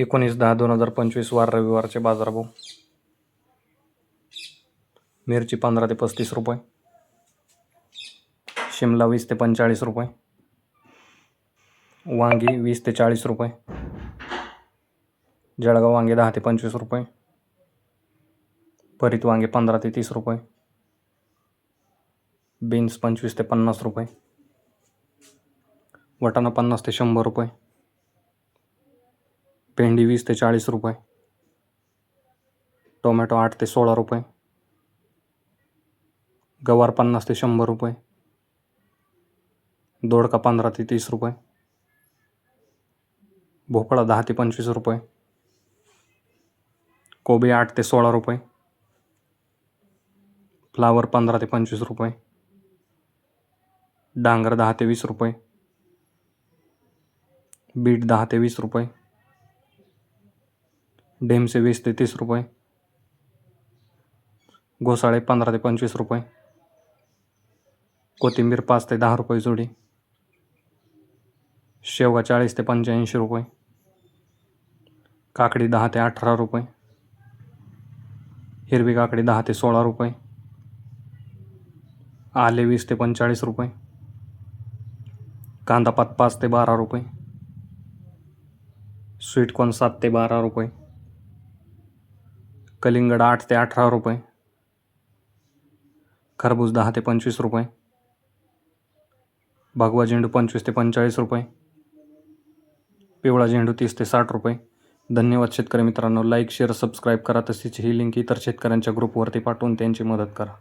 एकोणीस दहा दोन हजार पंचवीस वार रविवारचे बाजारभाव. मिरची पंधरा ते पस्तीस रुपये. शिमला वीस ते पंचेचाळीस रुपये. वांगी वीस ते चाळीस रुपये. जळगाव वांगे दहा ते पंचवीस रुपये. भरीत वांगे पंधरा ते तीस रुपये. बीन्स पंचवीस ते पन्नास रुपये. वाटाणा पन्नास ते शंभर रुपये. भेंडी वीस ते चाळीस रुपये. टोमॅटो आठ ते सोळा रुपये. गवार पन्नास ते शंभर रुपये. दोडका पंधरा ते तीस रुपये. भोपळा दहा ते पंचवीस रुपये. कोबी आठ ते सोळा रुपये. फ्लावर पंधरा ते पंचवीस रुपये. डांगर दहा ते वीस रुपये. बीट दहा ते वीस रुपये. ढेमसे वीस ते तीस रुपये. घोसाळे पंधरा ते पंचवीस रुपये. कोथिंबीर पाच ते दहा रुपये जोडी. शेवगा चाळीस ते पंच्याऐंशी रुपये. काकडी दहा ते अठरा रुपये. हिरवी काकडी दहा ते सोळा रुपये. आले वीस ते पंचेचाळीस रुपये. कांदापात पाच ते बारा रुपये. स्वीटकॉर्न सात ते बारा रुपये. कलिंगड आठ ते अठरा रुपये. खरबूज दहा ते पंचवीस रुपये. भगवा झेंडू पंचवीस ते पंचेचाळीस रुपये. पिवळा झेंडू तीस ते साठ रुपये. धन्यवाद शेतकरी मित्रांनो. लाईक शेअर सबस्क्राईब करा. तसेच ही लिंक इतर शेतकऱ्यांच्या ग्रुपवरती पाठवून त्यांची मदत करा.